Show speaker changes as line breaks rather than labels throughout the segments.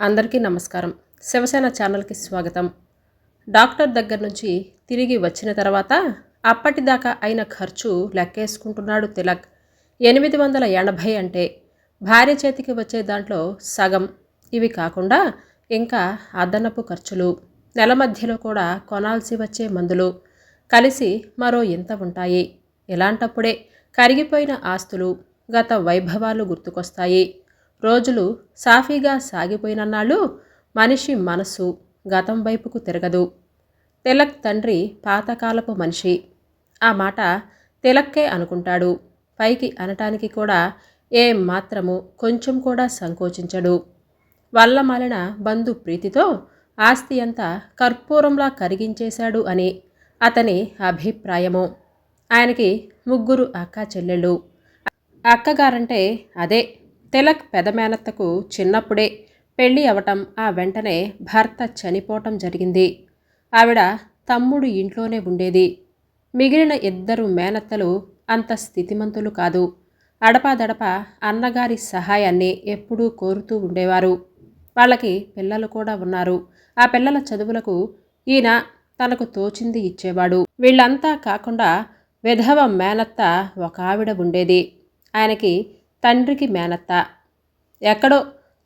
అందరికీ నమస్కారం. శివసేన ఛానల్కి స్వాగతం. డాక్టర్ దగ్గర నుంచి తిరిగి వచ్చిన తర్వాత అప్పటిదాకా అయిన ఖర్చు లెక్కేసుకుంటున్నాడు తిలక్. ఎనిమిది వందల ఎనభై అంటే భార్య చేతికి వచ్చే దాంట్లో సగం. ఇవి కాకుండా ఇంకా అదనపు ఖర్చులు. నెల మధ్యలో కూడా కొనాల్సి వచ్చే మందులు. కలిసి మరో ఇంత ఉంటాయి. ఇలాంటప్పుడే కరిగిపోయిన ఆస్తులు గత వైభవాలు గుర్తుకొస్తాయి. రోజులు సాఫీగా సాగిపోయినన్నాళ్ళు మనిషి మనసు గతం వైపుకు తిరగదు. తిలక్ తండ్రి పాతకాలపు మనిషి. ఆ మాట తిలక్కే అనుకుంటాడు. పైకి అనటానికి కూడా ఏ మాత్రము కొంచెం కూడా సంకోచించడు. వల్లమాలిన బంధు ప్రీతితో ఆస్తి అంతా కర్పూరంలా కరిగించేశాడు అని అతని అభిప్రాయము. ఆయనకి ముగ్గురు అక్క చెల్లెళ్ళు. అక్కగారంటే అదే తిలక్ పెదమేనత్తకు చిన్నప్పుడే పెళ్ళి అవటం ఆ వెంటనే భర్త చనిపోవటం జరిగింది. ఆవిడ తమ్ముడు ఇంట్లోనే ఉండేది. మిగిలిన ఇద్దరు మేనత్తలు అంత స్థితిమంతులు కాదు. అడపాదడప అన్నగారి సహాయాన్ని ఎప్పుడూ కోరుతూ ఉండేవారు. వాళ్ళకి పిల్లలు కూడా ఉన్నారు. ఆ పిల్లల చదువులకు ఈయన తనకు తోచింది ఇచ్చేవాడు. వీళ్ళంతా కాకుండా విధవ మేనత్త ఒక ఆవిడ ఉండేది. ఆయనకి తండ్రికి మేనత్త. ఎక్కడో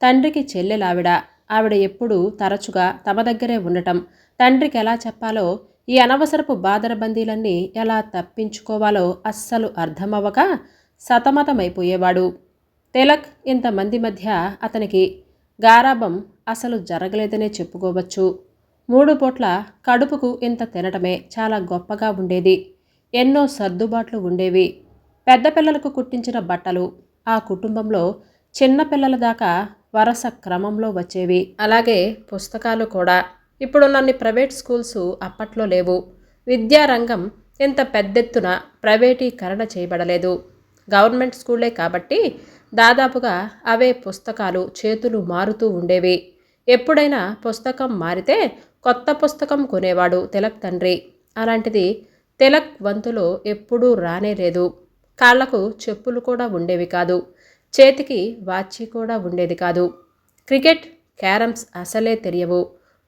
తండ్రికి చెల్లెలావిడ. ఆవిడ ఎప్పుడూ తరచుగా తమ దగ్గరే ఉండటం. తండ్రికి ఎలా చెప్పాలో ఈ అనవసరపు బాదరబందీలన్నీ ఎలా తప్పించుకోవాలో అస్సలు అర్థమవ్వక సతమతమైపోయేవాడు. తిలక్ ఇంతమంది మధ్య అతనికి గారాబం అసలు జరగలేదనే చెప్పుకోవచ్చు. మూడు పూట్ల కడుపుకు ఇంత తినటమే చాలా గొప్పగా ఉండేది. ఎన్నో సర్దుబాట్లు ఉండేవి. పెద్ద పిల్లలకు కుట్టించిన బట్టలు ఆ కుటుంబంలో చిన్నపిల్లల దాకా వరస క్రమంలో వచ్చేవి. అలాగే పుస్తకాలు కూడా. ఇప్పుడున్నన్ని ప్రైవేట్ స్కూల్స్ అప్పట్లో లేవు. విద్యారంగం ఇంత పెద్దెత్తున ప్రైవేటీకరణ చేయబడలేదు. గవర్నమెంట్ స్కూలే కాబట్టి దాదాపుగా అవే పుస్తకాలు చేతులు మారుతూ ఉండేవి. ఎప్పుడైనా పుస్తకం మారితే కొత్త పుస్తకం కొనేవాడు తిలక్ తండ్రి. అలాంటిది తిలక్ వంతులో ఎప్పుడూ రానే లేదు. కాళ్ళకు చెప్పులు కూడా ఉండేవి కాదు. చేతికి వాచి కూడా ఉండేది కాదు. క్రికెట్ క్యారమ్స్ అసలే తెలియవు.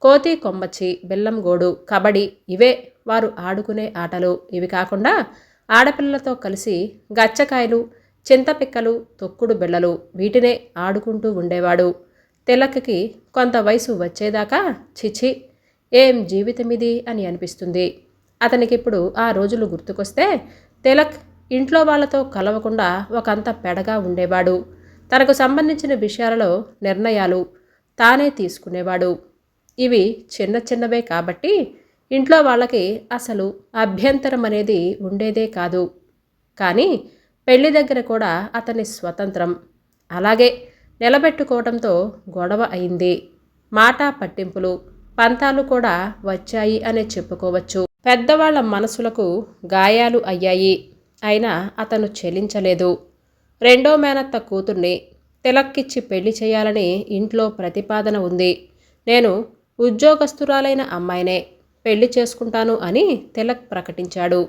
కోతి కొమ్మచ్చి బెల్లంగోడు కబడ్డీ ఇవే వారు ఆడుకునే ఆటలు. ఇవి కాకుండా ఆడపిల్లలతో కలిసి గచ్చకాయలు చింతపిక్కలు తొక్కుడు బిళ్ళలు వీటినే ఆడుకుంటూ ఉండేవాడు. తిలక్కి కొంత వయసు వచ్చేదాకా చిచి ఏం జీవితమిది అని అనిపిస్తుంది. అతనికిప్పుడు ఆ రోజులు గుర్తుకొస్తే తిలక్ ఇంట్లో వాళ్ళతో కలవకుండా ఒకంత పెడగా ఉండేవాడు. తనకు సంబంధించిన విషయాలలో నిర్ణయాలు తానే తీసుకునేవాడు. ఇవి చిన్న చిన్నవే కాబట్టి ఇంట్లో వాళ్ళకి అసలు అభ్యంతరం అనేది ఉండేదే కాదు. కానీ పెళ్ళి దగ్గర కూడా అతని స్వతంత్రం. అలాగే నిలబెట్టుకోవడంతో గొడవ అయింది. మాట పట్టింపులు పంతాలు కూడా వచ్చాయి అనే చెప్పుకోవచ్చు. పెద్దవాళ్ళ మనసులకు గాయాలు అయ్యాయి. అయినా అతను చెలించలేదు. రెండో మేనత్త కూతుర్ని తిలక్కిచ్చి పెళ్ళి చేయాలని ఇంట్లో ప్రతిపాదన ఉంది. నేను ఉద్యోగస్తురాలైన అమ్మాయినే పెళ్ళి చేసుకుంటాను అని తిలక్ ప్రకటించాడు.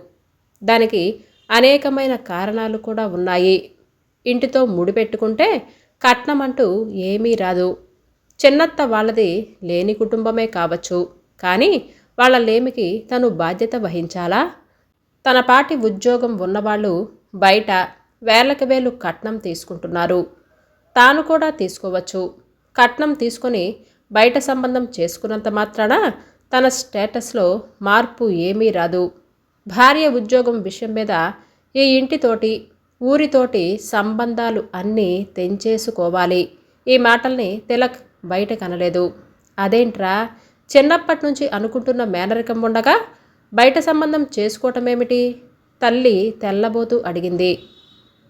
దానికి అనేకమైన కారణాలు కూడా ఉన్నాయి. ఇంటితో ముడిపెట్టుకుంటే కట్నమంటూ ఏమీ రాదు. చిన్నత్త వాళ్ళది లేని కుటుంబమే కావచ్చు. కానీ వాళ్ళ లేమికి తను బాధ్యత వహించాలా? తన పాటి ఉద్యోగం ఉన్నవాళ్ళు బయట వేలకు వేలు కట్నం తీసుకుంటున్నారు. తాను కూడా తీసుకోవచ్చు. కట్నం తీసుకొని బయట సంబంధం చేసుకున్నంత మాత్రాన తన స్టేటస్లో మార్పు ఏమీ రాదు. భార్య ఉద్యోగం విషయం మీద ఈ ఇంటితోటి ఊరితోటి సంబంధాలు అన్నీ తెంచేసుకోవాలి. ఈ మాటల్ని తిలక్ బయట కనలేదు అదేంట్రా? చిన్నప్పటి నుంచి అనుకుంటున్న మేనరికం ఉండగా బయట సంబంధం చేసుకోవటమేమిటి? తల్లి తెల్లబోతూ అడిగింది.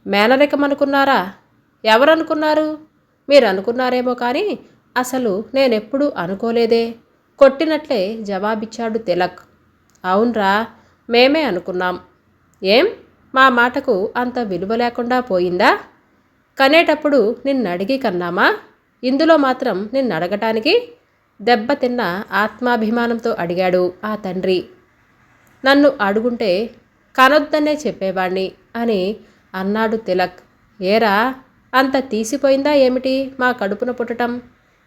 మేనరికం అనుకున్నారా ఎవరనుకున్నారు? మీరు అనుకున్నారేమో కానీ అసలు నేనెప్పుడూ అనుకోలేదే. కొట్టినట్లే జవాబిచ్చాడు తిలక్. అవునరా మేమే అనుకున్నాం. ఏం? మా మాటకు అంత విలువ లేకుండా పోయిందా? కనేటప్పుడు నిన్నడిగి కన్నామా? ఇందులో మాత్రం నిన్నడగటానికి దెబ్బతిన్న ఆత్మాభిమానంతో అడిగాడు ఆ తండ్రి. నన్ను అడుగుంటే కనొద్దనే చెప్పేవాణ్ణి అని అన్నాడు తిలక్. ఏరా అంత తీసిపోయిందా ఏమిటి మా కడుపున పుట్టటం?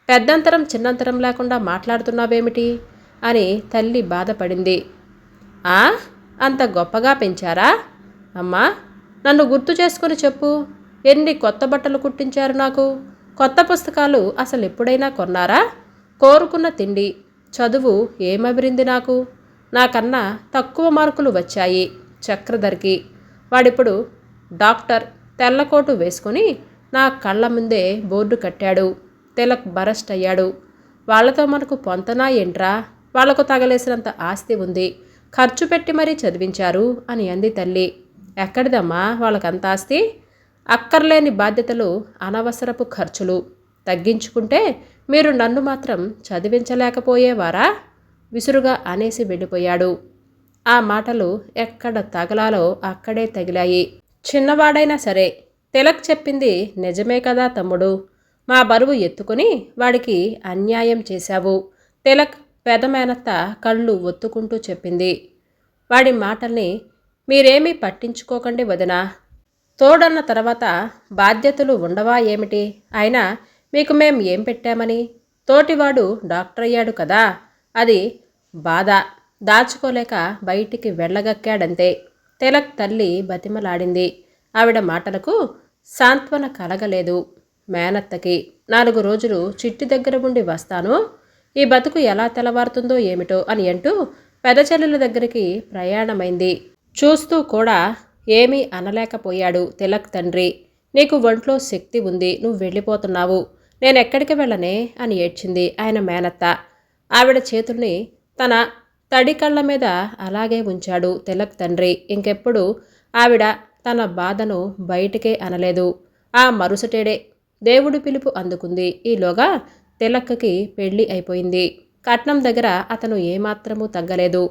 పెద్దంతరం చిన్నంతరం లేకుండా మాట్లాడుతున్నావేమిటి? అని తల్లి బాధపడింది. ఆ? అంత గొప్పగా పెంచారా? అమ్మా నన్ను గుర్తు చేసుకుని చెప్పు. ఎన్ని కొత్త బట్టలు కుట్టించారు నాకు? కొత్త పుస్తకాలు అసలు ఎప్పుడైనా కొన్నారా? కోరుకున్న తిండి చదువు ఏమబిరింది నాకు? నాకన్నా తక్కువ మార్కులు వచ్చాయి చక్రధర్కి. వాడిప్పుడు డాక్టర్ తెల్లకోటు వేసుకొని నా కళ్ళ ముందే బోర్డు కట్టాడు. తెలక్ బరస్ట్ అయ్యాడు. వాళ్ళతో మనకు పొంతనా ఏంట్రా? వాళ్ళకు తగలేసినంత ఆస్తి ఉంది. ఖర్చు పెట్టి మరీ చదివించారు అని అంది తల్లి. ఎక్కడిదమ్మా వాళ్ళకంత ఆస్తి? అక్కర్లేని బాధ్యతలు అనవసరపు ఖర్చులు. తగ్గించుకుంటే మీరు నన్ను మాత్రం చదివించలేకపోయేవారా? విసురుగా అనేసి వెళ్ళిపోయాడు. ఆ మాటలు ఎక్కడ తగలాలో అక్కడే తగిలాయి. చిన్నవాడైనా సరే తిలక్ చెప్పింది నిజమే కదా తమ్ముడు. మా బరువు ఎత్తుకుని వాడికి అన్యాయం చేశావు. తిలక్ పెదమేనత్త కళ్ళు ఒత్తుకుంటూ చెప్పింది. వాడి మాటల్ని మీరేమీ పట్టించుకోకండి వదినా. తోడన్న తర్వాత బాధ్యతలు ఉండవా ఏమిటి? అయినా మీకు మేం ఏం పెట్టామని? తోటివాడు డాక్టర్ అయ్యాడు కదా. అది బాధ. దాచుకోలేక బయటికి వెళ్ళగక్కాడంతే. తిలక్ తల్లి బతిమలాడింది. ఆవిడ మాటలకు సాంత్వన కలగలేదు మేనత్తకి. నాలుగు రోజులు చిట్టి దగ్గర ఉండి వస్తాను. ఈ బతుకు ఎలా తెలవారుతుందో ఏమిటో అని అంటూ పెదచెల్లెల దగ్గరికి ప్రయాణమైంది. చూస్తూ కూడా ఏమీ అనలేకపోయాడు తిలక్ తండ్రి. నీకు ఒంట్లో శక్తి ఉంది నువ్వు వెళ్ళిపోతున్నావు. నేను ఎక్కడికి వెళ్ళనే అని ఏడ్చింది ఆయన మేనత్త. ఆవిడ చేతుల్ని తన తడి కళ్ళ మీద అలాగే ఉంచాడు తిలక్ తండ్రి. ఇంకెప్పుడు ఆవిడ తన బాధను బయటికే అనలేదు. ఆ మరుసటేడే దేవుడి పిలుపు అందుకుంది. ఈలోగా తిలక్కి పెళ్ళి అయిపోయింది. కట్నం దగ్గర అతను ఏమాత్రమూ తగ్గలేదు.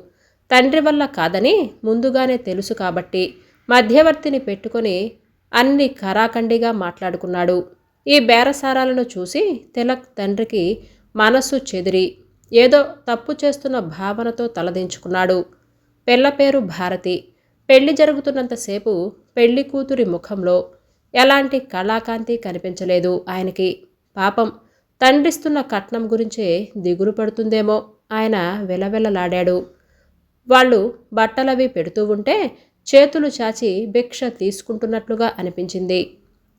తండ్రి వల్ల కాదని ముందుగానే తెలుసు కాబట్టి మధ్యవర్తిని పెట్టుకొని అన్ని కరాఖండిగా మాట్లాడుకున్నాడు. ఈ బేరసారాలను చూసి తిలక్ తండ్రికి మనస్సు చెదిరి. ఏదో తప్పు చేస్తున్న భావనతో తలదించుకున్నాడు. పిల్ల పేరు భారతి. పెళ్ళి జరుగుతున్నంతసేపు పెళ్ళి కూతురి ముఖంలో ఎలాంటి కళాకాంతి కనిపించలేదు ఆయనకి. పాపం తండ్రిస్తున్న కట్నం గురించే దిగులు పడుతుందేమో ఆయన వెలవెలలాడాడు. వాళ్ళు బట్టలవి పెడుతూ ఉంటే చేతులు చాచి భిక్ష తీసుకుంటున్నట్లుగా అనిపించింది.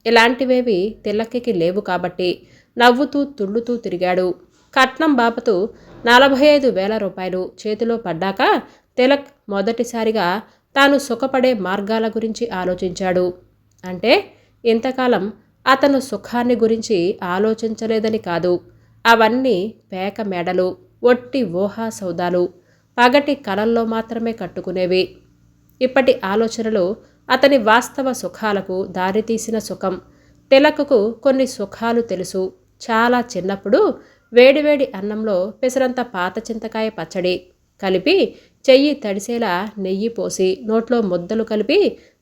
ఇలాంటివేవి తిలక్కికి లేవు కాబట్టి నవ్వుతూ తుళ్ళుతూ తిరిగాడు. కట్నం బాబతు నలభై ఐదు వేల రూపాయలు చేతిలో పడ్డాక తిలక్ మొదటిసారిగా తాను సుఖపడే మార్గాల గురించి ఆలోచించాడు. అంటే ఇంతకాలం అతను సుఖాన్ని గురించి ఆలోచించలేదని కాదు. అవన్నీ పేక మెడలు ఒట్టి ఊహా సౌదాలు పగటి కలల్లో మాత్రమే కట్టుకునేవి. ఇప్పటి ఆలోచనలు అతని వాస్తవ సుఖాలకు దారితీసిన సుఖం. తిలకకు కొన్ని సుఖాలు తెలుసు. చాలా చిన్నప్పుడు వేడివేడి అన్నంలో పెసరంత పాత చింతకాయ పచ్చడి కలిపి చెయ్యి తడిసేలా నెయ్యి పోసి నోట్లో ముద్దలు కలిపి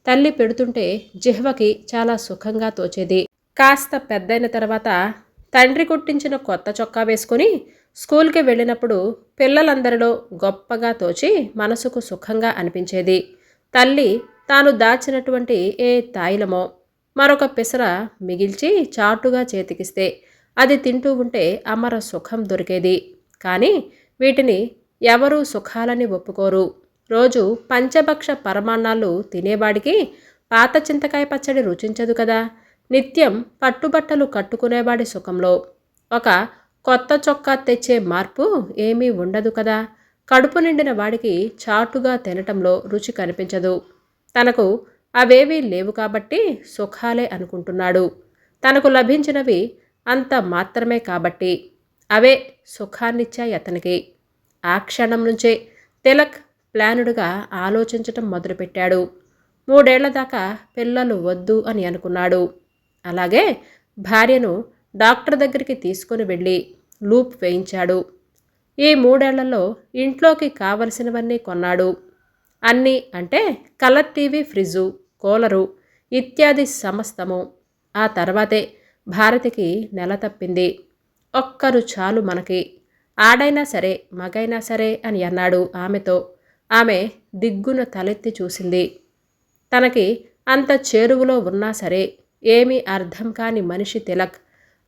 తల్లి పెడుతుంటే జిహ్వకి చాలా సుఖంగా తోచేది. కాస్త పెద్దయిన తర్వాత తండ్రి కుట్టించిన కొత్త చొక్కా వేసుకొని స్కూల్కి వెళ్ళినప్పుడు పిల్లలందరిలో గొప్పగా తోచి మనసుకు సుఖంగా అనిపించేది. తల్లి తాను దాచినటువంటి ఏ తాయిలమో మరొక పిసర మిగిల్చి చాటుగా చేతికిస్తే అది తింటూ ఉంటే అమర సుఖం దొరికేది. కానీ వీటిని ఎవరూ సుఖాలని ఒప్పుకోరు. రోజు పంచభక్ష పరమాన్నాలు తినేవాడికి పాత చింతకాయ పచ్చడి రుచించదు కదా. నిత్యం పట్టుబట్టలు కట్టుకునేవాడి సుఖంలో. ఒక కొత్త చొక్కా తెచ్చే మార్పు ఏమీ ఉండదు కదా. కడుపు నిండిన వాడికి చాటుగా తినటంలో రుచి కనిపించదు. తనకు అవేవీ లేవు కాబట్టి సుఖాలే అనుకుంటున్నాడు. తనకు లభించినవి అంత మాత్రమే కాబట్టి అవే సుఖాన్నిచ్చాయి అతనికి. ఆ క్షణం నుంచే తిలక్ ప్లానుడుగా ఆలోచించటం మొదలుపెట్టాడు. మూడేళ్ళ దాకా పిల్లలు వద్దు అని అనుకున్నాడు. అలాగే భార్యను డాక్టర్ దగ్గరికి తీసుకుని వెళ్ళి లూప్ వేయించాడు. ఈ మూడేళ్ళలో ఇంట్లోకి కావలసినవన్నీ కొన్నాడు. అన్నీ అంటే కలర్ టీవీ ఫ్రిడ్జు కూలరు ఇత్యాది సమస్తము. ఆ తర్వాతే భారతికి నెల తప్పింది. ఒక్కరు చాలు మనకి. ఆడైనా సరే మగైనా సరే అని అన్నాడు ఆమెతో. ఆమె దిగ్గున తలెత్తి చూసింది. తనకి అంత చేరువలో ఉన్నా సరే ఏమీ అర్థం కాని మనిషి తిలక్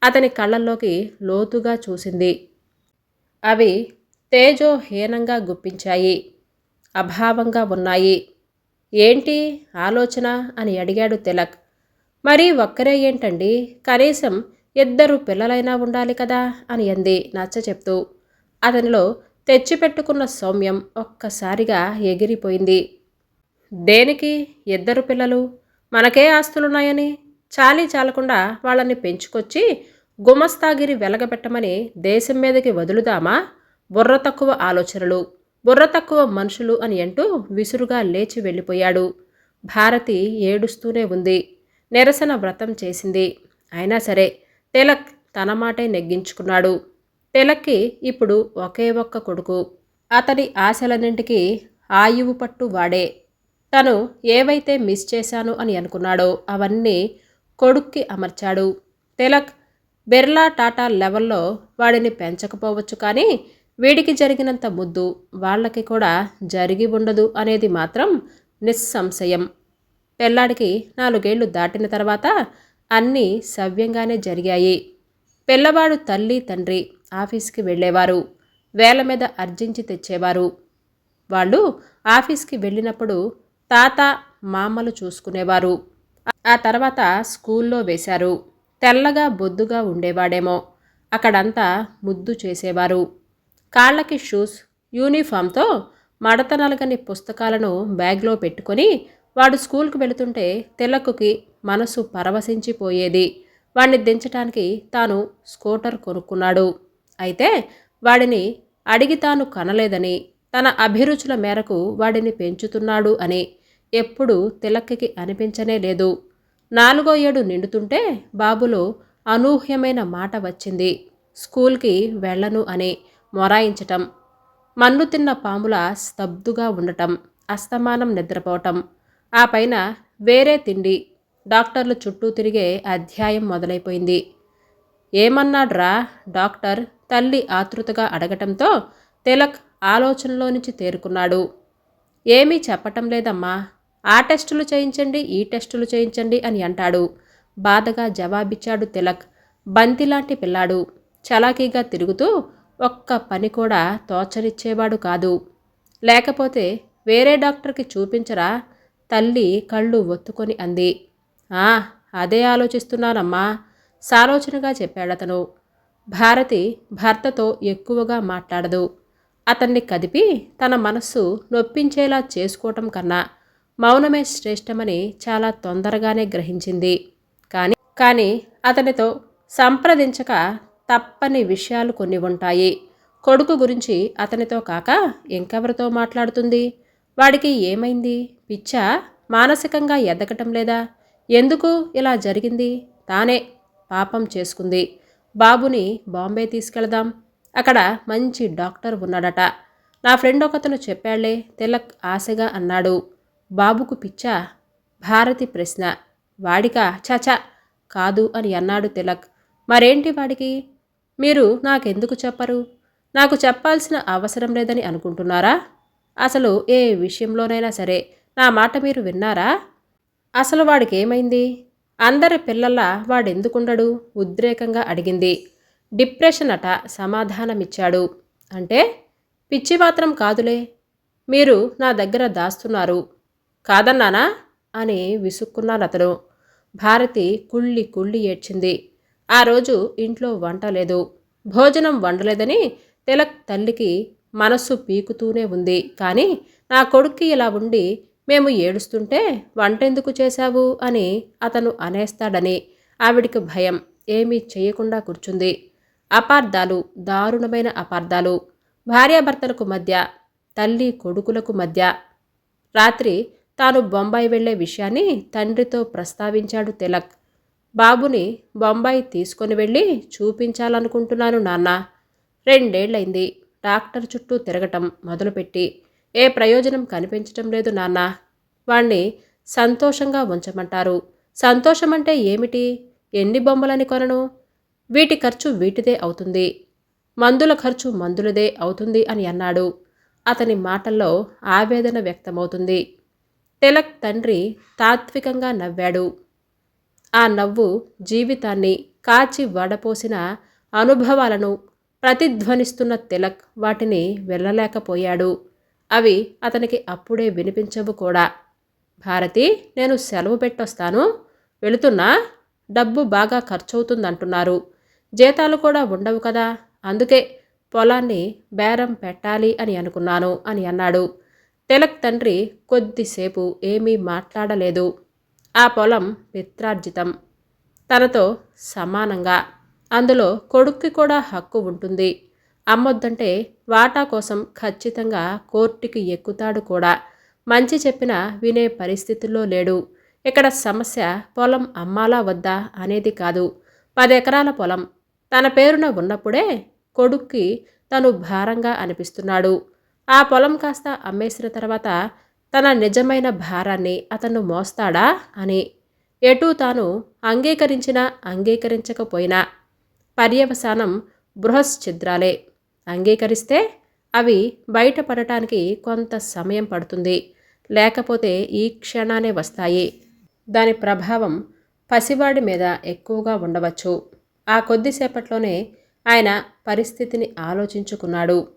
అతని కళ్ళల్లోకి లోతుగా చూసింది. అవి తేజోహీనంగా గుప్పించాయి. అభావంగా ఉన్నాయి. ఏంటి ఆలోచన అని అడిగాడు తిలక్. మరి ఒక్కరే ఏంటండి? కనీసం ఇద్దరు పిల్లలైనా ఉండాలి కదా? అని అంది నచ్చ చెప్తూ. అతనిలో తెచ్చిపెట్టుకున్న సౌమ్యం ఒక్కసారిగా ఎగిరిపోయింది. దేనికి? ఇద్దరు పిల్లలు? మనకే ఆస్తులున్నాయని? చాలీ చాలకుండా వాళ్ళని పెంచుకొచ్చి గుమస్తాగిరి వెలగబెట్టమని దేశం మీదకి వదులుదామా? బుర్ర తక్కువ ఆలోచనలు బుర్ర తక్కువ మనుషులు అని అంటూ విసురుగా లేచి వెళ్ళిపోయాడు. భారతి ఏడుస్తూనే ఉంది. నిరసన వ్రతం చేసింది. అయినా సరే తిలక్ తన మాటే నెగ్గించుకున్నాడు. తిలక్కి ఇప్పుడు ఒకే ఒక్క కొడుకు. అతడి ఆశలన్నింటికీ ఆయువు పట్టు వాడే. తను ఏవైతే మిస్ చేశాను అని అనుకున్నాడో అవన్నీ కొడుక్కి అమర్చాడు. తిలక్ బిర్లా టాటా లెవెల్లో వాడిని పెంచకపోవచ్చు కానీ వీడికి జరిగినంత ముద్దు వాళ్ళకి కూడా జరిగి ఉండదు అనేది మాత్రం నిస్సంశయం. పెళ్ళాడికి నాలుగేళ్ళు దాటిన తర్వాత అన్నీ సవ్యంగానే జరిగాయి. పిల్లవాడు తల్లి తండ్రి ఆఫీస్కి వెళ్ళేవారు. వేల మీద అర్జించి తెచ్చేవారు. వాళ్ళు ఆఫీస్కి వెళ్ళినప్పుడు తాత మామలు చూసుకునేవారు. ఆ తర్వాత స్కూల్లో వేశారు. తెల్లగా బొద్దుగా ఉండేవాడేమో. అక్కడంతా ముద్దు చేసేవారు. కాళ్ళకి షూస్ యూనిఫామ్తో మడత నలగని పుస్తకాలను బ్యాగ్లో పెట్టుకొని వాడు స్కూల్కి వెళుతుంటే తిలక్కుకి మనసు పరవశించిపోయేది. వాడిని దించటానికి తాను స్కూటర్ కొనుక్కున్నాడు. అయితే వాడిని అడిగి తాను కనలేదని తన అభిరుచుల మేరకు వాడిని పెంచుతున్నాడు అని ఎప్పుడు తిలక్కి అనిపించనే లేదు. నాలుగో ఏడు నిండుతుంటే బాబులో అనూహ్యమైన మాట వచ్చింది. స్కూల్కి వెళ్ళను అని మొరాయించటం మన్ను తిన్న పాముల స్తబ్దుగా ఉండటం అస్తమానం నిద్రపోవటం ఆ పైన వేరే తిండి. డాక్టర్లు చుట్టూ తిరిగే అధ్యాయం మొదలైపోయింది. ఏమన్నాడ్రా డాక్టర్ తల్లి ఆతృతగా అడగటంతో తిలక్ ఆలోచనలో నుంచి తేరుకున్నాడు. ఏమీ చెప్పటం లేదమ్మా. ఆ టెస్టులు చేయించండి ఈ టెస్టులు చేయించండి అని అంటాడు. బాధగా జవాబిచ్చాడు తిలక్. బంతిలాంటి పిల్లాడు. చలాకీగా తిరుగుతూ ఒక్క పని కూడా తోచనిచ్చేవాడు కాదు. లేకపోతే వేరే డాక్టర్కి చూపించరా తల్లి కళ్ళు ఒత్తుకొని అంది. ఆ అదే ఆలోచిస్తున్నానమ్మా సాలోచనగా చెప్పాడతను. భారతి భర్తతో ఎక్కువగా మాట్లాడదు. అతన్ని కదిపి తన మనస్సు నొప్పించేలా చేసుకోవటం కన్నా మౌనమే శ్రేష్టమని చాలా తొందరగానే గ్రహించింది. కానీ కానీ అతనితో సంప్రదించక తప్పని విషయాలు కొన్ని ఉంటాయి. కొడుకు గురించి అతనితో కాక ఇంకెవరితో మాట్లాడుతుంది? వాడికి ఏమైంది? పిచ్చా మానసికంగా ఎదగటం లేదా? ఎందుకు ఇలా జరిగింది? తానే పాపం చేసుకుంది. బాబుని బాంబే తీసుకెళదాం. అక్కడ మంచి డాక్టర్ ఉన్నాడట. నా ఫ్రెండ్ ఒకతను చెప్పాళ్ళే తిలక్ ఆశగా అన్నాడు. బాబుకు పిచ్చా భారతి ప్రశ్న. వాడికా చాచా కాదు అని అన్నాడు తిలక్ మరేంటి వాడికి? మీరు నాకెందుకు చెప్పరు? నాకు చెప్పాల్సిన అవసరం లేదని అనుకుంటున్నారా? అసలు ఏ విషయంలోనైనా సరే నా మాట మీరు విన్నారా? అసలు వాడికి ఏమైంది అందరి పిల్లల్లా వాడెందుకుండడు? ఉద్రేకంగా అడిగింది. డిప్రెషన్ అట సమాధానమిచ్చాడు. అంటే పిచ్చి మాత్రం కాదులే. మీరు నా దగ్గర దాస్తున్నారు. కాదన్నానా? అని విసుక్కున్నాను అతను భారతి కుళ్ళి కుళ్ళి ఏడ్చింది. ఆ రోజు ఇంట్లో వంట లేదు. భోజనం వండలేదని తిలక్ తల్లికి మనస్సు పీకుతూనే ఉంది. కానీ నా కొడుక్కి ఇలా ఉండి మేము ఏడుస్తుంటే వంటెందుకు చేశావు? అని అతను అనేస్తాడని ఆవిడికి భయం. ఏమీ చేయకుండా కూర్చుంది. అపార్థాలు దారుణమైన అపార్థాలు. భార్యాభర్తలకు మధ్య తల్లి కొడుకులకు మధ్య. రాత్రి తాను బొంబాయి వెళ్ళే విషయాన్ని తండ్రితో ప్రస్తావించాడు తిలక్. బాబుని బొంబాయి తీసుకొని వెళ్ళి చూపించాలనుకుంటున్నాను నాన్న. రెండేళ్ళైంది డాక్టర్ చుట్టూ తిరగటం మొదలుపెట్టి ఏ ప్రయోజనం కనిపించటం లేదు నాన్న. వాణ్ణి సంతోషంగా ఉంచమంటారు. సంతోషం అంటే ఏమిటి? ఎన్ని బొమ్మలని కొనను? వీటి ఖర్చు వీటిదే అవుతుంది. మందుల ఖర్చు మందులదే అవుతుంది అని అన్నాడు. అతని మాటల్లో ఆవేదన వ్యక్తమవుతుంది. తిలక్ తండ్రి తాత్వికంగా నవ్వాడు. ఆ నవ్వు జీవితాన్ని కాచి వడపోసిన అనుభవాలను ప్రతిధ్వనిస్తున్న తిలక్ వాటిని వెళ్ళలేకపోయాడు. అవి అతనికి అప్పుడే వినిపించవు కూడా. భారతి నేను సెలవు పెట్టొస్తాను. వెళుతున్నా డబ్బు బాగా ఖర్చవుతుందంటున్నారు. జీతాలు కూడా ఉండవు కదా. అందుకే పొలాన్ని బేరం పెట్టాలి అని అనుకున్నాను అని అన్నాడు. తిలక్ తండ్రి కొద్దిసేపు ఏమీ మాట్లాడలేదు. ఆ పొలం మిత్రార్జితం. తనతో సమానంగా అందులో కొడుక్కి కూడా హక్కు ఉంటుంది. అమ్మొద్దంటే వాటా కోసం ఖచ్చితంగా కోర్టుకి ఎక్కుతాడు కూడా. మంచి చెప్పినా వినే పరిస్థితుల్లో లేడు. ఇక్కడ సమస్య పొలం అమ్మాలా వద్దా అనేది కాదు. పది ఎకరాల పొలం. తన పేరున ఉన్నప్పుడే కొడుక్కి తను భారంగా అనిపిస్తున్నాడు. ఆ పొలం కాస్త అమ్మేసిన తర్వాత తన నిజమైన భారాన్ని అతను మోస్తాడా అని. ఎటూ తాను అంగీకరించినా అంగీకరించకపోయినా పర్యవసానం బృహశ్చిద్రాలే అంగీకరిస్తే అవి బయటపడటానికి కొంత సమయం పడుతుంది. లేకపోతే ఈ క్షణానే వస్తాయి. దాని ప్రభావం పసివాడి మీద ఎక్కువగా ఉండవచ్చు. ఆ కొద్దిసేపట్లోనే ఆయన పరిస్థితిని ఆలోచించుకున్నాడు.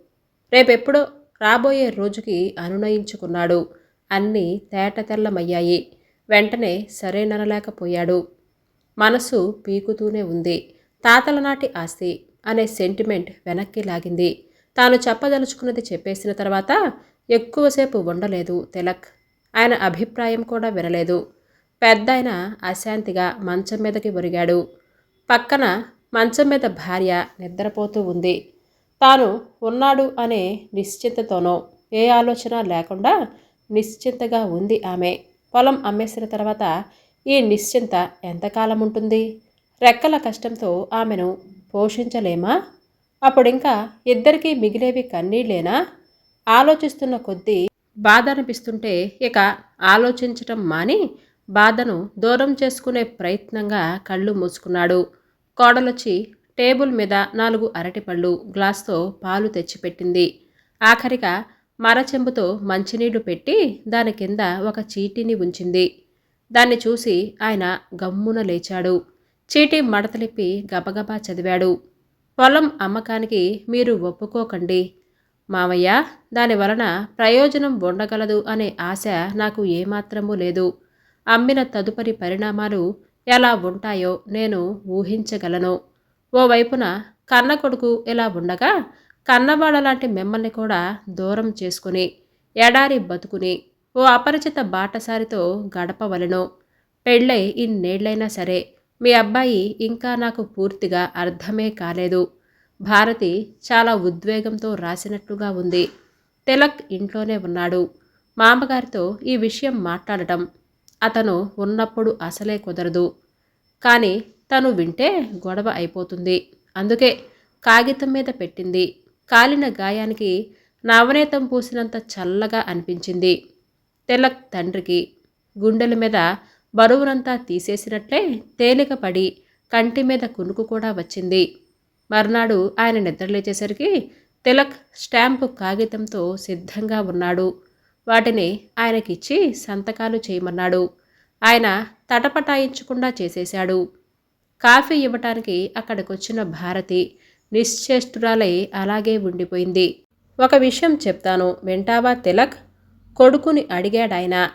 రేపెప్పుడో రాబోయే రోజుకి అనునయించుకున్నాడు. అన్నీ తేటతెల్లమయ్యాయి వెంటనే సరేననలేకపోయాడు. మనసు పీకుతూనే ఉంది. తాతల నాటి ఆస్తి అనే సెంటిమెంట్ వెనక్కి లాగింది. తాను చెప్పదలుచుకున్నది చెప్పేసిన తర్వాత ఎక్కువసేపు ఉండలేదు తిలక్. ఆయన అభిప్రాయం కూడా వినలేదు. పెద్ద ఆయన అశాంతిగా మంచం మీదకి ఒరిగాడు. పక్కన మంచం మీద భార్య నిద్రపోతూ ఉంది. తాను ఉన్నాడు అనే నిశ్చింతతోనో ఏ ఆలోచన లేకుండా నిశ్చింతగా ఉంది ఆమె. పొలం అమ్మేసిన తర్వాత ఈ నిశ్చింత ఎంతకాలం ఉంటుంది? రెక్కల కష్టంతో ఆమెను పోషించలేమా? అప్పుడింకా ఇద్దరికీ మిగిలేవి కన్నీళ్ళేనా ఆలోచిస్తున్న కొద్దీ బాధ అనిపిస్తుంటే ఇక ఆలోచించటం మాని బాధను దూరం చేసుకునే ప్రయత్నంగా కళ్ళు మూసుకున్నాడు. కోడలొచ్చి టేబుల్ మీద నాలుగు అరటిపళ్ళు గ్లాస్తో పాలు తెచ్చిపెట్టింది. ఆఖరిగా మరచెంబుతో మంచినీళ్ళు పెట్టి దాని కింద ఒక చీటీని ఉంచింది. దాన్ని చూసి ఆయన గమ్మున లేచాడు. చీటీ మడతలిప్పి గబగబా చదివాడు. పొలం అమ్మకానికి మీరు ఒప్పుకోకండి. మావయ్య దాని వలన ప్రయోజనం ఉండగలదు అనే ఆశ నాకు ఏమాత్రమూ లేదు. అమ్మిన తదుపరి పరిణామాలు ఎలా ఉంటాయో నేను ఊహించగలను. ఓవైపున కన్న కొడుకు ఇలా ఉండగా కన్నవాడ లాంటి మిమ్మల్ని కూడా దూరం చేసుకుని ఎడారి బతుకుని ఓ అపరిచిత బాటసారితో గడపవలను. పెళ్ళై ఇన్నేళ్ళైనా సరే మీ అబ్బాయి ఇంకా నాకు పూర్తిగా అర్థమే కాలేదు. భారతి చాలా ఉద్వేగంతో రాసినట్లుగా ఉంది. తిలక్ ఇంట్లోనే ఉన్నాడు. మామగారితో ఈ విషయం మాట్లాడటం అతను ఉన్నప్పుడు అసలే కుదరదు. కానీ తను వింటే గొడవ అయిపోతుంది. అందుకే కాగితం మీద పెట్టింది. కాలిన గాయానికి నవనేతం పూసినంత చల్లగా అనిపించింది. తిలక్ తండ్రికి గుండెల మీద బరువునంతా తీసేసినట్లే తేలికపడి కంటి మీద కునుకు కూడా వచ్చింది. మర్నాడు ఆయన నిద్రలేచేసరికి తిలక్ స్టాంపు కాగితంతో సిద్ధంగా ఉన్నాడు. వాటిని ఆయనకిచ్చి సంతకాలు చేయమన్నాడు. ఆయన తటపటాయించకుండా చేసేశాడు. కాఫీ ఇవ్వటానికి అక్కడికొచ్చిన భారతి నిశ్చేష్టురాలై అలాగే ఉండిపోయింది. ఒక విషయం చెప్తాను వింటావా తిలక్? కొడుకుని అడిగాడాయన.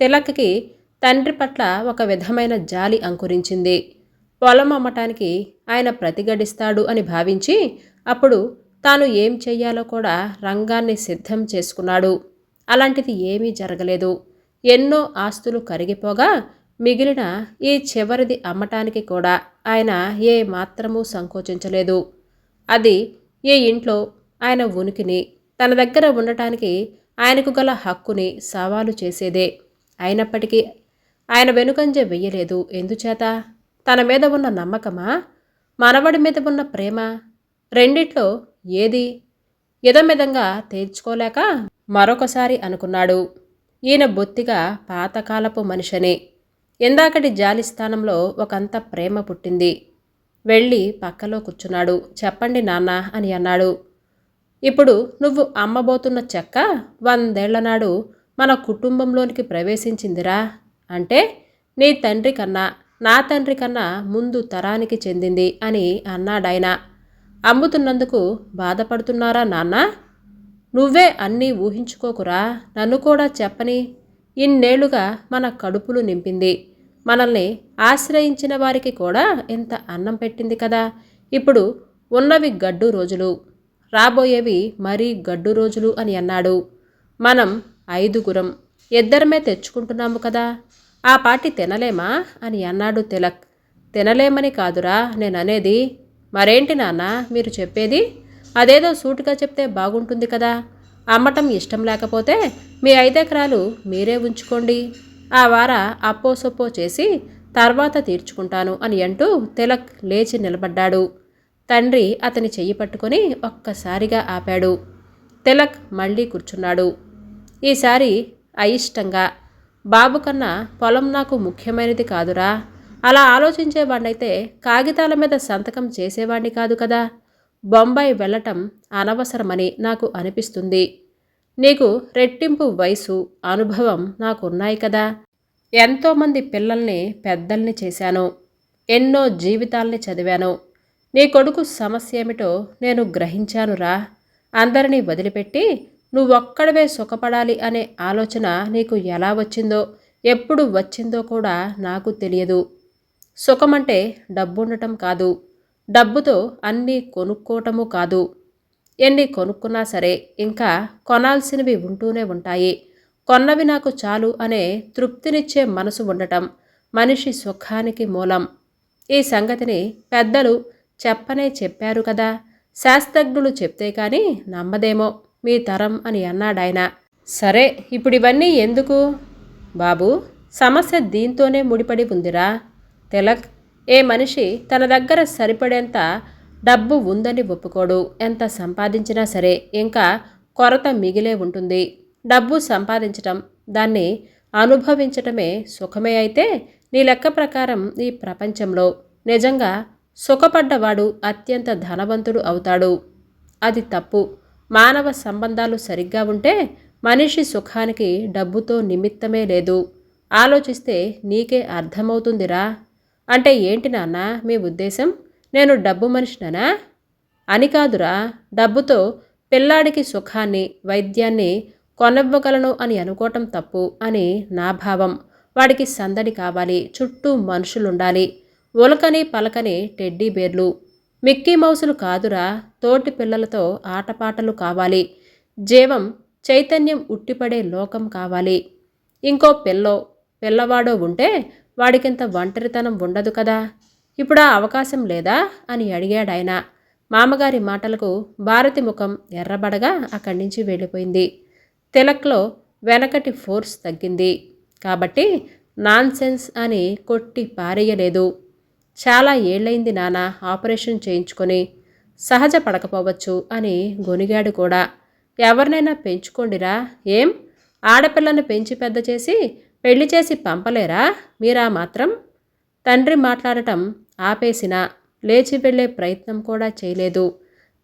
తిలక్కి తండ్రి పట్ల ఒక విధమైన జాలి అంకురించింది. పొలం అమ్మటానికి ఆయన ప్రతిఘటిస్తాడు అని భావించి అప్పుడు తాను ఏం చెయ్యాలో కూడా రంగాన్ని సిద్ధం చేసుకున్నాడు. అలాంటిది ఏమీ జరగలేదు. ఎన్నో ఆస్తులు కరిగిపోగా మిగిలిన ఈ చివరిది అమ్మటానికి కూడా ఆయన ఏ మాత్రమూ సంకోచించలేదు. అది ఈ ఇంట్లో ఆయన ఉనికిని తన దగ్గర ఉండటానికి ఆయనకు గల హక్కుని సవాలు చేసేదే. అయినప్పటికీ ఆయన వెనుకంజ వెయ్యలేదు. ఎందుచేత? తన మీద ఉన్న నమ్మకమా? మనవడి మీద ఉన్న ప్రేమ? రెండిట్లో ఏది? ఇదమిదంగా తేల్చుకోలేక మరొకసారి అనుకున్నాడు. ఈయన బొత్తిగా పాతకాలపు మనిషిని. ఇందాకటి జాలి స్థానంలో ఒకంత ప్రేమ పుట్టింది. వెళ్ళి పక్కలో కూర్చున్నాడు. చెప్పండి నాన్న అని అన్నాడు. ఇప్పుడు నువ్వు అమ్మబోతున్న చెక్క వందేళ్ళ నాడు మన కుటుంబంలోనికి ప్రవేశించిందిరా. అంటే నీ తండ్రి కన్నా నా తండ్రి కన్నా ముందు తరానికి చెందింది అని అన్నాడాయన. అమ్ముతున్నందుకు బాధపడుతున్నారా నాన్న? నువ్వే అన్నీ ఊహించుకోకురా నన్ను కూడా చెప్పని? ఇన్నేళ్ళుగా మన కడుపులు నింపింది. మనల్ని ఆశ్రయించిన వారికి కూడా ఎంత అన్నం పెట్టింది కదా. ఇప్పుడు ఉన్నవి గడ్డు రోజులు రాబోయేవి మరీ గడ్డు రోజులు అని అన్నాడు. మనం ఐదుగురం ఇద్దరమే తెచ్చుకుంటున్నాము కదా. ఆ పాటి తినలేమా? అని అన్నాడు తిలక్. తినలేమని కాదురా నేననేది. మరేంటి నాన్న మీరు చెప్పేది? అదేదో సూటుగా చెప్తే బాగుంటుంది కదా. అమ్మటం ఇష్టం లేకపోతే మీ ఐదెకరాలు మీరే ఉంచుకోండి. ఆ వార అప్పో సొప్పో చేసి తర్వాత తీర్చుకుంటాను అని అంటూ తిలక్ లేచి నిలబడ్డాడు. తండ్రి అతని చెయ్యి పట్టుకొని ఒక్కసారిగా ఆపాడు. తిలక్ మళ్ళీ కూర్చున్నాడు. ఈసారి అయిష్టంగా బాబు కన్నా పొలం నాకు ముఖ్యమైనది కాదురా. అలా ఆలోచించేవాడినైతే కాగితాల మీద సంతకం చేసేవాడిని కాదు కదా. బొంబాయి వెళ్ళటం అనవసరమని నాకు అనిపిస్తుంది. నీకు రెట్టింపు వయసు అనుభవం నాకున్నాయి కదా. ఎంతోమంది పిల్లల్ని పెద్దల్ని చేశాను. ఎన్నో జీవితాల్ని చదివాను. నీ కొడుకు సమస్య ఏమిటో నేను గ్రహించానురా. అందరినీ వదిలిపెట్టి నువ్వొక్కడవే సుఖపడాలి అనే ఆలోచన నీకు ఎలా వచ్చిందో ఎప్పుడు వచ్చిందో కూడా నాకు తెలియదు. సుఖమంటే డబ్బుండటం కాదు. డబ్బుతో అన్నీ కొనుక్కోవటము కాదు. ఎన్ని కొనుక్కున్నా సరే ఇంకా కొనాల్సినవి ఉంటూనే ఉంటాయి. కొన్నవి నాకు చాలు అనే తృప్తినిచ్చే మనసు ఉండటం మనిషి సుఖానికి మూలం. ఈ సంగతిని పెద్దలు చెప్పనే చెప్పారు కదా శాస్త్రజ్ఞులు చెప్తే కానీ నమ్మదేమో. మీ తరం అని అన్నాడాయన. సరే ఇప్పుడు ఇవన్నీ ఎందుకు? బాబు సమస్య దీంతోనే ముడిపడి ఉందిరా. తిలక్ ఏ మనిషి తన దగ్గర సరిపడేంత డబ్బు ఉందని ఒప్పుకోడు. ఎంత సంపాదించినా సరే ఇంకా కొరత మిగిలే ఉంటుంది. డబ్బు సంపాదించటం దాన్ని అనుభవించటమే సుఖమే అయితే నీ లెక్క ప్రకారం ఈ ప్రపంచంలో నిజంగా సుఖపడ్డవాడు అత్యంత ధనవంతుడు అవుతాడు. అది తప్పు. మానవ సంబంధాలు సరిగ్గా ఉంటే మనిషి సుఖానికి డబ్బుతో నిమిత్తమే లేదు. ఆలోచిస్తే నీకే అర్థమవుతుందిరా. అంటే ఏంటి నాన్న మీ ఉద్దేశం? నేను డబ్బు మనిషిననా? అని కాదురా. డబ్బుతో పిల్లాడికి సుఖాన్ని వైద్యాన్ని కొనవ్వగలను అని అనుకోవటం తప్పు అని నా భావం. వాడికి సందడి కావాలి చుట్టూ మనుషులుండాలి. ఉలకని పలకని టెడ్డీ బేర్లు. మిక్కీ మౌసులు కాదురా తోటి పిల్లలతో ఆటపాటలు కావాలి. జీవం చైతన్యం ఉట్టిపడే లోకం కావాలి. ఇంకో పిల్లో పిల్లవాడో ఉంటే వాడికింత ఒంటరితనం ఉండదు కదా. ఇప్పుడు ఆ అవకాశం లేదా? అని అడిగాడాయన. మామగారి మాటలకు భారతి ముఖం ఎర్రబడగా అక్కడి నుంచి వెళ్ళిపోయింది. తిలక్లో వెనకటి ఫోర్స్ తగ్గింది. కాబట్టి నాన్సెన్స్ అని కొట్టి పారేయలేదు. చాలా ఏళ్ళైంది నాన్న ఆపరేషన్ చేయించుకొని. సహజ పడకపోవచ్చు అని గొనిగాడు కూడా. ఎవరినైనా పెంచుకోండిరా. ఏం? ఆడపిల్లను పెంచి పెద్ద చేసి పెళ్ళి చేసి పంపలేరా? మీరా మాత్రం? తండ్రి మాట్లాడటం ఆపేసిన లేచి వెళ్ళే ప్రయత్నం కూడా చేయలేదు.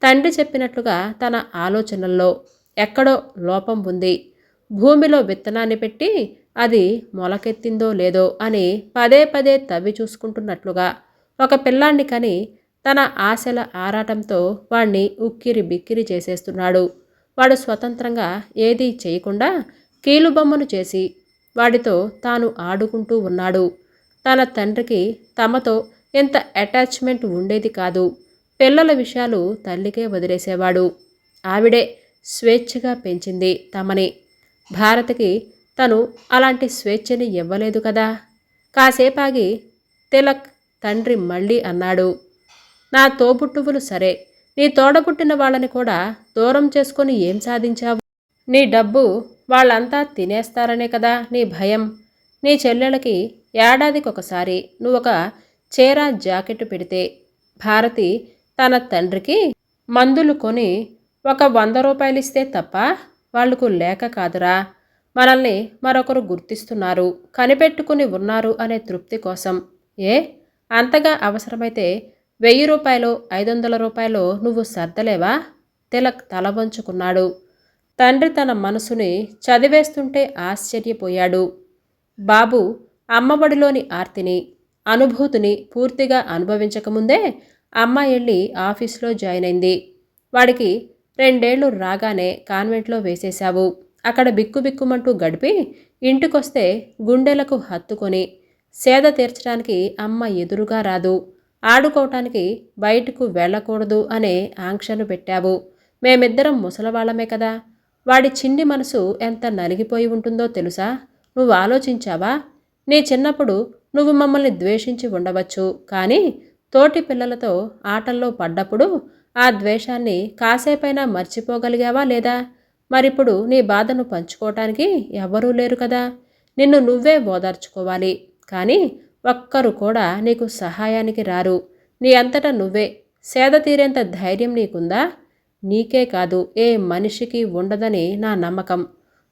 తండ్రి చెప్పినట్లుగా తన ఆలోచనల్లో ఎక్కడో లోపం ఉంది. భూమిలో విత్తనాన్ని పెట్టి అది మొలకెత్తిందో లేదో అని పదే పదే తవ్వి చూసుకుంటున్నట్లుగా ఒక పిల్లాన్ని కని తన ఆశల ఆరాటంతో వాణ్ణి ఉక్కిరి బిక్కిరి చేసేస్తున్నాడు. వాడు స్వతంత్రంగా ఏదీ చేయకుండా కీలుబొమ్మను చేసి వాడితో తాను ఆడుకుంటూ ఉన్నాడు. తన తండ్రికి తమతో ఎంత అటాచ్మెంట్ ఉండేది కాదు. పిల్లల విషయాలు తల్లికే వదిలేసేవాడు. ఆవిడే స్వేచ్ఛగా పెంచింది తమని. భారతికి తను అలాంటి స్వేచ్ఛని ఇవ్వలేదు కదా. కాసేపాగి తిలక్ తండ్రి మళ్ళీ అన్నాడు. నా తోబుట్టువులు సరే నీ తోడబుట్టిన వాళ్ళని కూడా దూరం చేసుకొని ఏం సాధించావు? నీ డబ్బు వాళ్ళంతా తినేస్తారనే కదా నీ భయం. నీ చెల్లెలకి ఏడాదికి ఒకసారి నువ్వు ఒక చీర జాకెట్ పెడితే భారతి తన తండ్రికి మందులు కొని ఒక వంద రూపాయలు ఇస్తే తప్ప వాళ్ళకు లేక కాదురా. మనల్ని మరొకరు గుర్తిస్తున్నారు కనిపెట్టుకుని ఉన్నారు అనే తృప్తి కోసం. ఏ? అంతగా అవసరమైతే వెయ్యి రూపాయలు ఐదు వందల రూపాయలు నువ్వు సర్దలేవా? తిలక్ తల వంచుకున్నాడు. తండ్రి తన మనసుని చదివేస్తుంటే ఆశ్చర్యపోయాడు. బాబు అమ్మబడిలోని ఆర్తిని అనుభూతిని పూర్తిగా అనుభవించకముందే అమ్మ వెళ్ళి ఆఫీస్లో జాయిన్ అయింది వాడికి రెండేళ్ళు రాగానే కాన్వెంట్లో వేసేశావు. అక్కడ బిక్కుబిక్కుమంటూ గడిపి ఇంటికొస్తే గుండెలకు హత్తుకొని సేద తీర్చడానికి అమ్మ ఎదురుగా రాదు. ఆడుకోవటానికి బయటకు వెళ్ళకూడదు అనే ఆంక్షలు పెట్టావు. మేమిద్దరం ముసలవాళ్ళమే కదా. వాడి చిన్ని మనసు ఎంత నలిగిపోయి ఉంటుందో తెలుసా? నువ్వు ఆలోచించావా? నీ చిన్నప్పుడు నువ్వు మమ్మల్ని ద్వేషించి ఉండవచ్చు. కానీ తోటి పిల్లలతో ఆటల్లో పడ్డప్పుడు ఆ ద్వేషాన్ని కాసేపైనా మర్చిపోగలిగావా లేదా? మరిప్పుడు నీ బాధను పంచుకోవటానికి ఎవరూ లేరు కదా. నిన్ను నువ్వే ఓదార్చుకోవాలి. కానీ ఒక్కరు కూడా నీకు సహాయానికి రారు. నీ అంతటా నువ్వే. సేద తీరేంత ధైర్యం నీకుందా? నీకే కాదు ఏ మనిషికి ఉండదని నా నమ్మకం.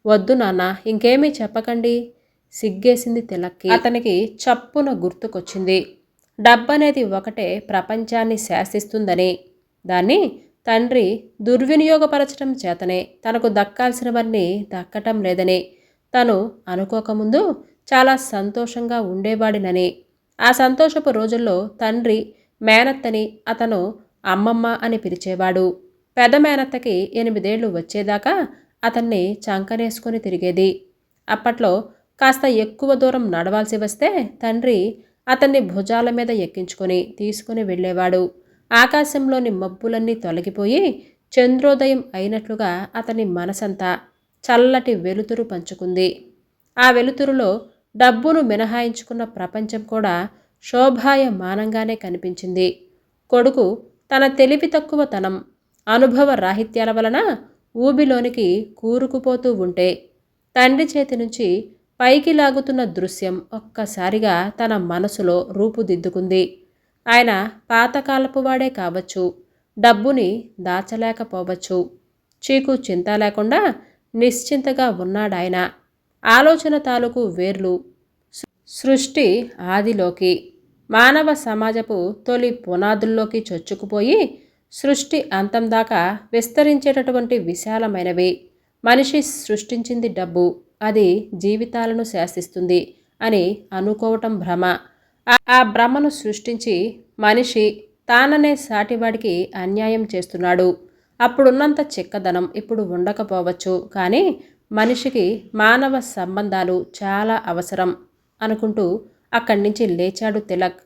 వద్దు నాన్న ఇంకేమీ చెప్పకండి. సిగ్గేసింది తిలక్కి. అతనికి చప్పున గుర్తుకొచ్చింది. డబ్బనేది ఒకటే ప్రపంచాన్ని శాసిస్తుందని. దాన్ని తండ్రి దుర్వినియోగపరచడం చేతనే తనకు దక్కాల్సినవన్నీ దక్కటం లేదని. తను అనుకోకముందు చాలా సంతోషంగా ఉండేవాడినని. ఆ సంతోషపు రోజుల్లో తండ్రి మేనత్తని అతను అమ్మమ్మ అని పిలిచేవాడు. పెద్ద మేనత్తకి ఎనిమిదేళ్ళు వచ్చేదాకా అతన్ని చంకనేసుకొని తిరిగేది. అప్పట్లో కాస్త ఎక్కువ దూరం నడవాల్సి వస్తే తండ్రి అతన్ని భుజాల మీద ఎక్కించుకొని తీసుకుని వెళ్ళేవాడు. ఆకాశంలోని మబ్బులన్నీ తొలగిపోయి చంద్రోదయం అయినట్లుగా అతని మనసంతా చల్లటి వెలుతురు పంచుకుంది. ఆ వెలుతురులో డబ్బును మినహాయించుకున్న ప్రపంచం కూడా శోభాయమానంగానే కనిపించింది. కొడుకు తన తెలివి తక్కువతనం అనుభవ రాహిత్యాల వలన ఊబిలోనికి కూరుకుపోతూ ఉంటే తండ్రి చేతి నుంచి పైకి లాగుతున్న దృశ్యం ఒక్కసారిగా తన మనసులో రూపుదిద్దుకుంది. ఆయన పాతకాలపు వాడే కావచ్చు డబ్బుని దాచలేకపోవచ్చు చీకు చింత లేకుండా నిశ్చింతగా ఉన్నాడాయన. ఆలోచన తాలూకు వేర్లు సృష్టి ఆదిలోకి మానవ సమాజపు తొలి పునాదుల్లోకి చొచ్చుకుపోయి సృష్టి అంతం దాకా విస్తరించేటటువంటి విశాలమైనవి. మనిషి సృష్టించింది డబ్బు అది జీవితాలను శాసిస్తుంది అని అనుకోవటం భ్రమ. ఆ భ్రమను సృష్టించి మనిషి తాననే సాటివాడికి అన్యాయం చేస్తున్నాడు. అప్పుడున్నంత చిక్కదనం ఇప్పుడు ఉండకపోవచ్చు. కానీ మనిషికి మానవ సంబంధాలు చాలా అవసరం అనుకుంటూ అక్కడి నుంచి లేచాడు తిలక్.